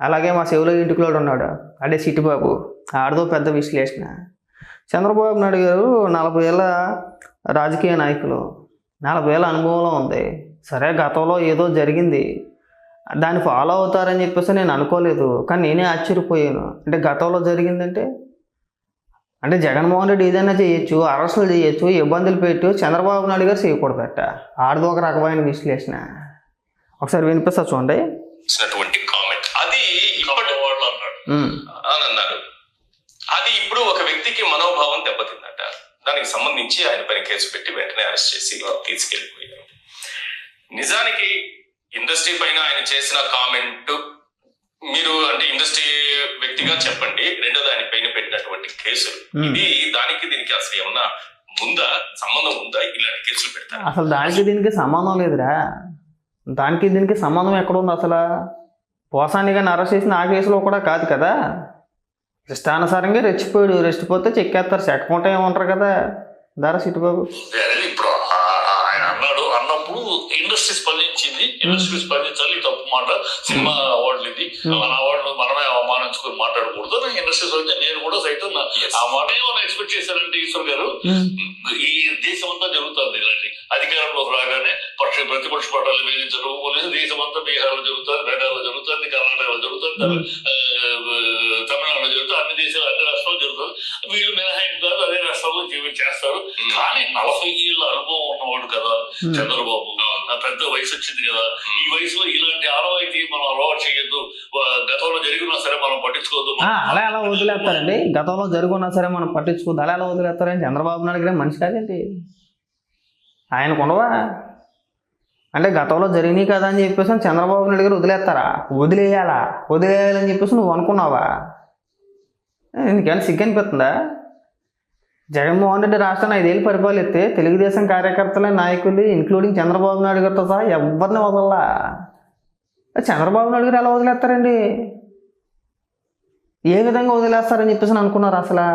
అలాగే మా సేవలో ఇంటికిలోడు ఉన్నాడు. అదే సిటిబాబు ఆడదో పెద్ద విశ్లేషణ. చంద్రబాబు నాయుడు గారు నలభై ఏళ్ళ రాజకీయ నాయకులు. నలభై ఏళ్ళ అనుభవంలో ఉంది. సరే గతంలో ఏదో జరిగింది. దాన్ని ఫాలో అవుతారని చెప్పేసి నేను అనుకోలేదు. కానీ నేనే ఆశ్చర్యపోయాను. అంటే గతంలో జరిగిందంటే? అంటే జగన్మోహన్ రెడ్డి ఏదైనా చేయొచ్చు అరెస్టులు చేయొచ్చు ఇబ్బందులు పెట్టు చంద్రబాబు నాయుడు గారు చేయకూడదట. ఆడదో ఒక రకమైన విశ్లేషణ. ఒకసారి వినిపిస్తా చూడండి. ఇప్పటి వాళ్ళు అన్నాడు. అని అన్నారు. అది ఇప్పుడు ఒక వ్యక్తికి మనోభావం దెబ్బతిందట. దానికి సంబంధించి ఆయన పైన కేసు పెట్టి వెంటనే అరెస్ట్ చేసి తీసుకెళ్ళిపోయారు నిజానికి ఇండస్ట్రీ పైన ఆయన చేసిన కామెంట్ మీరు అంటే ఇండస్ట్రీ వ్యక్తిగా చెప్పండి. రెండో దాని పైన పెట్టినటువంటి కేసులు. ఇది దానికి దీనికి అసలు ఏమన్నా ముందా సంబంధం ఉందా? ఇలాంటి కేసులు పెడతారు. అసలు దానికి దీనికి సంబంధం లేదురా. దానికి దీనికి సంబంధం ఎక్కడ ఉంది అసలు? పోసాని కానీ అరెస్ట్ చేసిన ఆ కేసులో కూడా కాదు కదా? ఇష్టానుసారంగా రెచ్చిపోయాడు రెచ్చిపోతే చెక్కేస్తారు. చెక్కకుంటే ఏమంటారు కదా? ధర సిట్టుబాబు ఆయన అన్నాడు. అన్నప్పుడు ఇండస్ట్రీ స్పందించింది. ఇండస్ట్రీ స్పందించాలి తప్పు మాట సినిమా అవార్డులు ఇది. మన అవార్డులు మనమే అవమానించుకొని మాట్లాడకూడదు నాకు ఇండస్ట్రీ స్పందించి నేను కూడా సైతం. ఆ మాట ఏమైనా ఎక్స్పెక్ట్ చేశారంటే ఈశ్వర్ గారు? ఈ దేశం అంతా జరుగుతుంది ఇలాంటి అధికారంలోకి రాగానే పక్ష ప్రతిపక్ష పట్టాలు వేధించడం పోలీసు దేశం అంతా బీహార్లో జరుగుతుంది బెంగాల్లో జరుగుతుంది కర్ణాటకలో జరుగుతుంది ఆ, తమిళనాడులో జరుగుతుంది అన్ని దేశాలు అన్ని రాష్ట్రాల్లో జరుగుతుంది. వీళ్ళు మినహాయింపు కాదు అదే రాష్ట్రాల్లో చేస్తారు Hmm. కానీ నలభై ఏళ్ళ అనుభవం ఉన్నవాడు కదా చంద్రబాబు. పెద్ద వయసు వచ్చింది కదా ఈ వయసులో ఇలాంటి ఆనవాయితీ మనం అలవాటు చేయొద్దు. గతంలో జరిగినా సరే మనం పట్టించుకోవద్దు. అలా ఎలా వదిలేస్తారండి? గతంలో జరుగున్నా సరే మనం పట్టించుకోదు అలా ఎలా వదిలేస్తారని చంద్రబాబు నాయుడు గారు మనిషి కాదేంటి? ఆయనకు ఉండవా అంటే గతంలో జరిగినాయి కదా అని చెప్పేసి చంద్రబాబు నాయుడు గారు వదిలేస్తారా? వదిలేయాలా? వదిలేయాలని చెప్పేసి నువ్వు అనుకున్నావా? నీకేమైనా సిగ్గు అనిపిస్తుందా? జగన్మోహన్ రెడ్డి రాష్ట్రాన్ని ఐదేళ్ళు పరిపాలిస్తే తెలుగుదేశం కార్యకర్తల నాయకులు ఇంక్లూడింగ్ చంద్రబాబు నాయుడు గారితో సహా ఎవరిని వదలలా. చంద్రబాబు నాయుడు గారు ఎలా వదిలేస్తారండి? ఏ విధంగా వదిలేస్తారని చెప్పేసి అనుకున్నారు అసలు?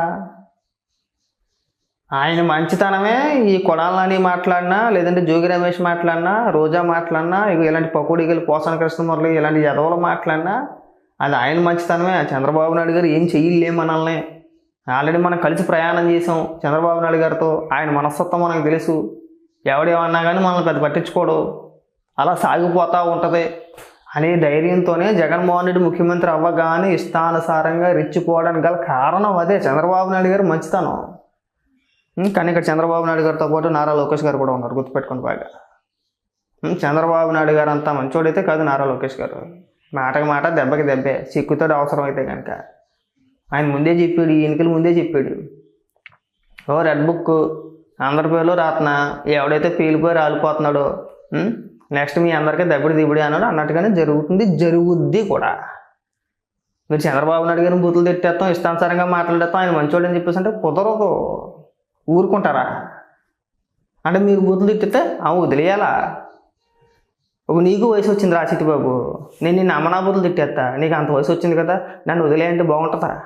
ఆయన మంచితనమే ఈ కొడాలని మాట్లాడినా లేదంటే జోగి రమేష్ మాట్లాడినా రోజా మాట్లాడినా ఇలాంటి పకోడీగలు కృష్ణ కృష్ణమురళి ఇలాంటి ఎదవలు మాట్లాడినా అది ఆయన మంచితనమే. చంద్రబాబు నాయుడు గారు ఏం చెయ్యలే మనల్ని ఆల్రెడీ మనం కలిసి ప్రయాణం చేసాం చంద్రబాబు నాయుడు గారితో. ఆయన మనస్తత్వం మనకు తెలుసు. ఎవడేమన్నా కానీ మనల్ని పెద్ద పట్టించుకోడు. అలా సాగిపోతూ ఉంటుంది. అనే ధైర్యంతోనే జగన్మోహన్ రెడ్డి ముఖ్యమంత్రి అవ్వగానే ఇష్టానుసారంగా రెచ్చిపోవడానికి గల కారణం అదే. చంద్రబాబు నాయుడు గారు మంచితనం. కానీ ఇక్కడ చంద్రబాబు నాయుడు గారితో పాటు నారా లోకేష్ గారు కూడా ఉన్నారు. గుర్తుపెట్టుకుని బాగా. చంద్రబాబు నాయుడు గారు అంతా మంచోడైతే కాదు నారా లోకేష్ గారు. మాటకి మాట దెబ్బకి దెబ్బే. చిక్కుతో అవసరం అయితే కనుక ఆయన ముందే చెప్పాడు ఈ ఎన్నికలు ముందే చెప్పాడు. ఓ రెడ్ బుక్ అందరి పేర్లు ఎవడైతే పేలిపోయి రాలిపోతున్నాడో నెక్స్ట్ మీ అందరికీ దెబ్బడి దిబ్బడి అన్నాడు. అన్నట్టుగానే జరుగుతుంది జరుగుద్ది కూడా. మీరు చంద్రబాబు నాయుడు గారిని బూతులు తిట్టేస్తాం ఇష్టానుసారంగా మాట్లాడేస్తాం ఆయన మంచోడు అని చెప్పేసి అంటే కుదరదు. ఊరుకుంటారా? అంటే మీరు బూతులు తిట్టితే అవి వదిలేయాలా? ఒక నీకు వయసు వచ్చింది రా బాబు నేను నిన్ను అమ్మనా బూతులు తిట్టేస్తా. నీకు అంత వయసు వచ్చింది కదా నన్ను వదిలేయంటే బాగుంటుందా?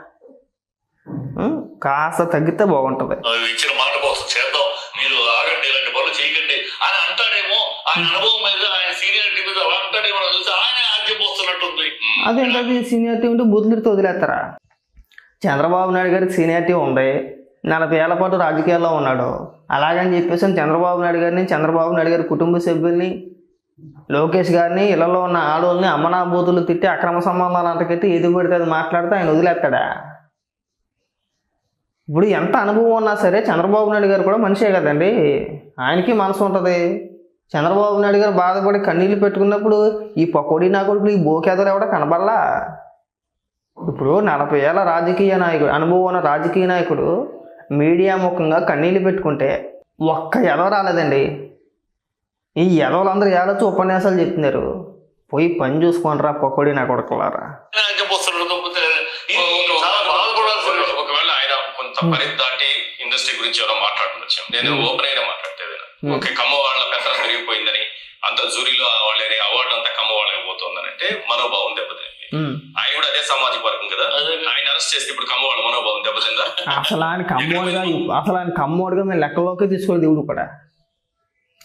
కాస్త తగ్గితే బాగుంటుంది. ఇచ్చిన మాట కోసం చేద్దాం. మీరు ఆగండి ఇలాంటి పనులు చేయకండి. అని అంటాడేమో ఆయన అనుభవం మీద ఆయన సీనియారిటీ మీద అలా అంటాడేమో చూసి ఆయన ఆద్యం పోస్తున్నట్టుంది. అదేంటది? సీనియారిటీ ఉంటే బూతులు తిడితే వదిలేస్తారా? చంద్రబాబు నాయుడు గారికి సీనియారిటీ ఉంది. నలభై ఏళ్ళ పాటు రాజకీయాల్లో ఉన్నాడు. అలాగని చెప్పేసి చంద్రబాబు నాయుడు గారిని చంద్రబాబు నాయుడు గారి కుటుంబ సభ్యుల్ని లోకేష్ గారిని ఇళ్ళలో ఉన్న ఆడవాళ్ళని అమ్మనా బూతులు తిట్టి అక్రమ సంబంధాలు అంతకెట్టి ఏది పడితే అది మాట్లాడితే ఆయన వదిలేస్తాడా? ఇప్పుడు ఎంత అనుభవం ఉన్నా సరే చంద్రబాబు నాయుడు గారు కూడా మనిషే కదండి. ఆయనకి మనసు ఉంటుంది. చంద్రబాబు నాయుడు గారు బాధపడి కన్నీళ్ళు పెట్టుకున్నప్పుడు ఈ పకోడీ నా కొడుకులు ఈ బోకేదలు ఎవడ కనబడలా? ఇప్పుడు నలభై ఏళ్ళ రాజకీయ నాయకుడు అనుభవం ఉన్న రాజకీయ నాయకుడు మీడియా ముఖంగా కన్నీళ్ళు పెట్టుకుంటే ఒక్క ఎదవ రాలేదండి. ఈ ఎదవలందరూ ఏడొచ్చి ఉపన్యాసాలు చెప్తున్నారు. పోయి పని చూసుకోండిరా పకోడీ నా కొడుకులారా. ఆయన కొంత పరిధి దాటి ఇండస్ట్రీ గురించి ఎవరో మాట్లాడుతుండొచ్చు నేను ఓపెన్ అయినా మాట్లాడలేదు Hmm. ఓకే కమ్మ వాళ్ళ పెత్తనం పెరిగిపోయిందని అంత జూరీలో వాళ్ళని అవార్డు అంతా కమ్మ వాళ్ళకి పోతుందని అంటే మనోభావం దెబ్బతింది ఉమ్. ఆయన కూడా అదే సామాజిక వర్గం కదా? అదే. ఆయన అరెస్ట్ చేస్తే ఇప్పుడు కమ్మ వాళ్ళ మనోభావం దెబ్బతిందా? అసలు ఆయన కమ్మోడుగా అసలు ఆయన కమ్మోడుగా మేము లెక్కలోకి తీసుకోలేదు దేవుడు కూడా.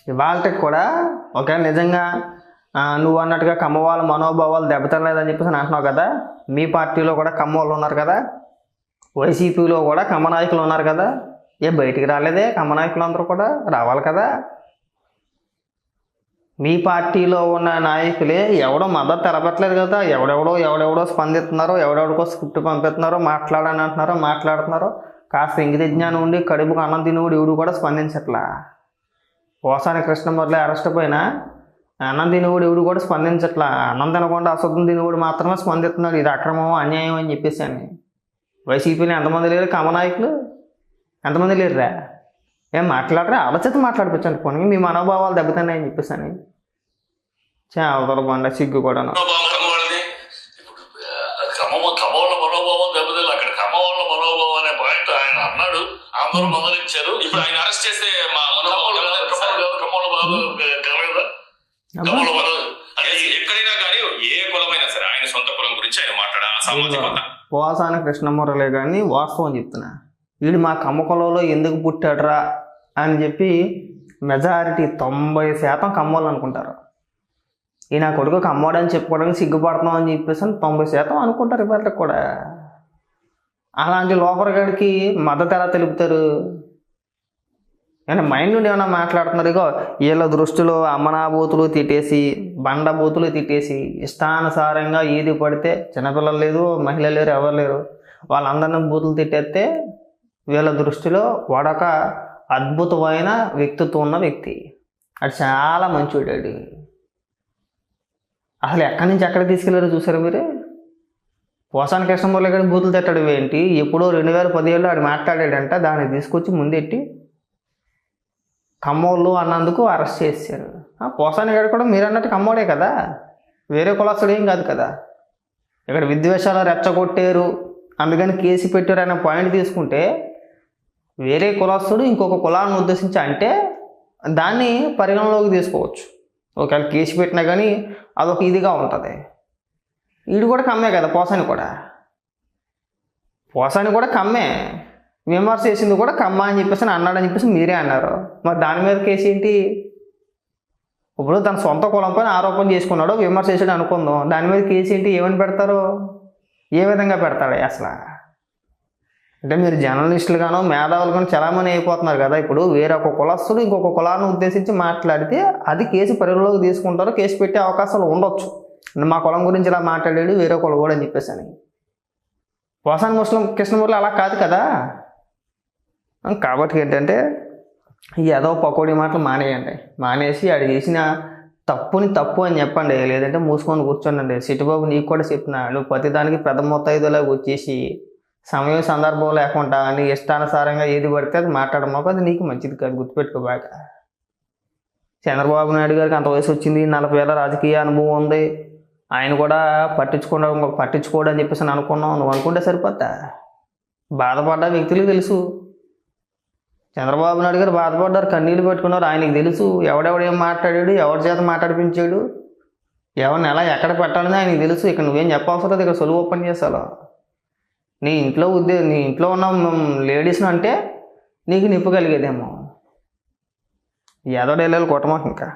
ఇవాళకి కూడా ఒక నిజంగా నువ్వు అన్నట్టుగా కమ్మ వాళ్ళ మనోభావాలు దెబ్బతినలేదని చెప్పేసి అని అంటున్నావు కదా? మీ పార్టీలో కూడా కమ్మ వాళ్ళు ఉన్నారు కదా? వైసీపీలో కూడా కమ్మ నాయకులు ఉన్నారు కదా. ఏ బయటికి రాలేదే కమ్మ నాయకులు అందరూ కూడా. రావాలి కదా. మీ పార్టీలో ఉన్న నాయకులే ఎవడో మద్దతు తెలపట్లేదు కదా. ఎవడెవడో ఎవడెవడో స్పందిస్తున్నారో ఎవడెవడికో స్క్రిప్ట్ పంపిస్తున్నారో మాట్లాడని అంటున్నారో మాట్లాడుతున్నారో కాస్త ఇంగిత జ్ఞానం ఉండి కడుపుకు అన్నం తినవుడు ఎవడు కూడా స్పందించట్లా. పోసాని కృష్ణమురళి అరెస్ట్ పోయినా అన్నం తినేవాడు ఎవడు కూడా స్పందించట్లా. అన్నం తినకుండా అశుద్ధం తినేవాడు మాత్రమే స్పందిస్తున్నాడు. ఇది అక్రమం అన్యాయం అని చెప్పేసి అని. వైసీపీలో ఎంతమంది లేరు? కమనాయకులు? ఎంతమంది లేరురా? ఏం మాట్లాడరా? ఆలోచిత మాట్లాడిపించండి. పోనీ మీ మనోభావాలు దెబ్బతిన్నాయని చెప్పేసి అని అవతల బండ సిగ్గు కూడా అన్నాడు. అందరూ మందలించారు. ఇప్పుడు ఆయన అరెస్ట్ చేస్తే మా మనోభావం ఖమ్మంలో కాదు, ఖమ్మంలో దెబ్బతింటుందా? కాదు, ఖమ్మంలో బాగా కలగదా ఖమ్మంలో మనో ఆయన సొంత కులం గురించి ఆయన సామాజికత పోసాని కృష్ణమురళి కానీ వాస్తవం చెప్తున్నా. వీడు మా కమ్మకులంలో ఎందుకు పుట్టాడురా అని చెప్పి మెజారిటీ తొంభై శాతం కమ్మోళ్ళు అనుకుంటారు. ఈ నా కొడుకు కమ్మోడని చెప్పుకోవడానికి సిగ్గుపడుతున్నాం అని చెప్పేసి అని తొంభై శాతం అనుకుంటారు ఇవాళకి కూడా. అలాంటి లోపలగాడికి మద్దతు ఎలా తెలుపుతారు? అంటే మైండ్ నుండి ఏమైనా మాట్లాడుతున్నారు? ఇగో వీళ్ళ దృష్టిలో అమ్మనాబూతులు తిట్టేసి బండబూతులు తిట్టేసి ఇష్టానుసారంగా ఏది పడితే చిన్నపిల్లలు లేదు మహిళలు లేరు ఎవరు లేరు. వాళ్ళందరినీ బూతులు తిట్టేస్తే వీళ్ళ దృష్టిలో వాడొక అద్భుతమైన వ్యక్తిత్వం ఉన్న వ్యక్తి. అది చాలా మంచివాడాడు అసలు ఎక్కడి నుంచి ఎక్కడ తీసుకెళ్ళారో చూసారు మీరు? పోసాని కృష్ణమూర్తి గారి బూతులు తిట్టడం ఏంటి? ఎప్పుడో రెండు వేల పదిహేడులో ఆడు మాట్లాడాడంట దాన్ని తీసుకొచ్చి ముందెట్టి కమ్మోళ్ళు అన్నందుకు అరెస్ట్ చేశారు. పోసాని గారు కూడా మీరు అన్నట్టు కమ్మోడే కదా? వేరే కులస్తుడు ఏం కాదు కదా? ఇక్కడ విద్వేషాలు రెచ్చగొట్టారు అందుకని కేసు పెట్టారు అనే పాయింట్ తీసుకుంటే వేరే కులస్తుడు ఇంకొక కులాన్ని ఉద్దేశించి అంటే దాన్ని పరిగణలోకి తీసుకోవచ్చు. ఒకవేళ కేసు పెట్టినా కానీ అదొక ఇదిగా ఉంటుంది. వీడు కూడా కమ్మే కదా పోసాని కూడా? పోసాని కూడా కమ్మే. విమర్శ చేసింది కూడా కమ్మ అని చెప్పేసి అని అన్నాడని చెప్పేసి మీరే అన్నారు. మరి దాని మీద కేసు ఏంటి ఇప్పుడు తన సొంత కులం పైన ఆరోపణ చేసుకున్నాడు విమర్శ చేసాడు అనుకుందాం. దాని మీద కేసు ఏంటి? ఏమని పెడతారు? ఏ విధంగా పెడతాడు అసలు? అంటే మీరు జర్నలిస్టులుగానో మేధావులుగానో చలామణి అయిపోతున్నారు కదా ఇప్పుడు. వేరొక కులస్తుడు ఇంకొక కులాన్ని ఉద్దేశించి మాట్లాడితే అది కేసు పరిగణలోకి తీసుకుంటారు కేసు పెట్టే అవకాశాలు ఉండొచ్చు. మా కులం గురించి ఇలా మాట్లాడాడు వేరే కులం కూడా అని చెప్పేసి అని. వసాన్ ముస్లిం కృష్ణమూర్తి అలా కాదు కదా? కాబట్టి ఏంటంటే ఏదో పకోడీ మాటలు మానేయండి. మానేసి ఆడు చేసిన తప్పుని తప్పు అని చెప్పండి. లేదంటే మూసుకొని కూర్చోండి సిటిబాబు నీకు కూడా చెప్పిన నువ్వు ప్రతిదానికి పెద్ద మొత్తాయిదులాగా వచ్చేసి సమయం సందర్భం లేకుండా నీ ఇష్టానుసారంగా ఏది పడితే అది మాట్లాడమాకు అది నీకు మంచిది కాదు. గుర్తుపెట్టుకో బాగా. చంద్రబాబు నాయుడు గారికి అంత వయసు వచ్చింది. నలభై ఏళ్ళ రాజకీయ అనుభవం ఉంది. ఆయన కూడా పట్టించుకోవడం పట్టించుకోవడం అని చెప్పేసి అనుకున్నాం. అనుకున్నావు నువ్వు అనుకుంటే సరిపోతా బాధపడ్డ వ్యక్తులకు తెలుసు. చంద్రబాబు నాయుడు గారు బాధపడ్డారు కన్నీళ్ళు పెట్టుకున్నారు. ఆయనకి తెలుసు ఎవడెవడు ఏం మాట్లాడాడు ఎవరి చేత మాట్లాడిపించాడు ఎవరిని ఎలా ఎక్కడ పెట్టాలని ఆయనకి తెలుసు. ఇక్కడ నువ్వేం చెప్పవసరం లేదు ఇక్కడ సులువు ఓపెన్ చేసాలో. నీ ఇంట్లో ఉద్దే నీ ఇంట్లో ఉన్న లేడీస్ని అంటే నీకు నిప్పు కలిగేదేమో. ఎదడేళ్ళు కొట్టమాక ఇంకా.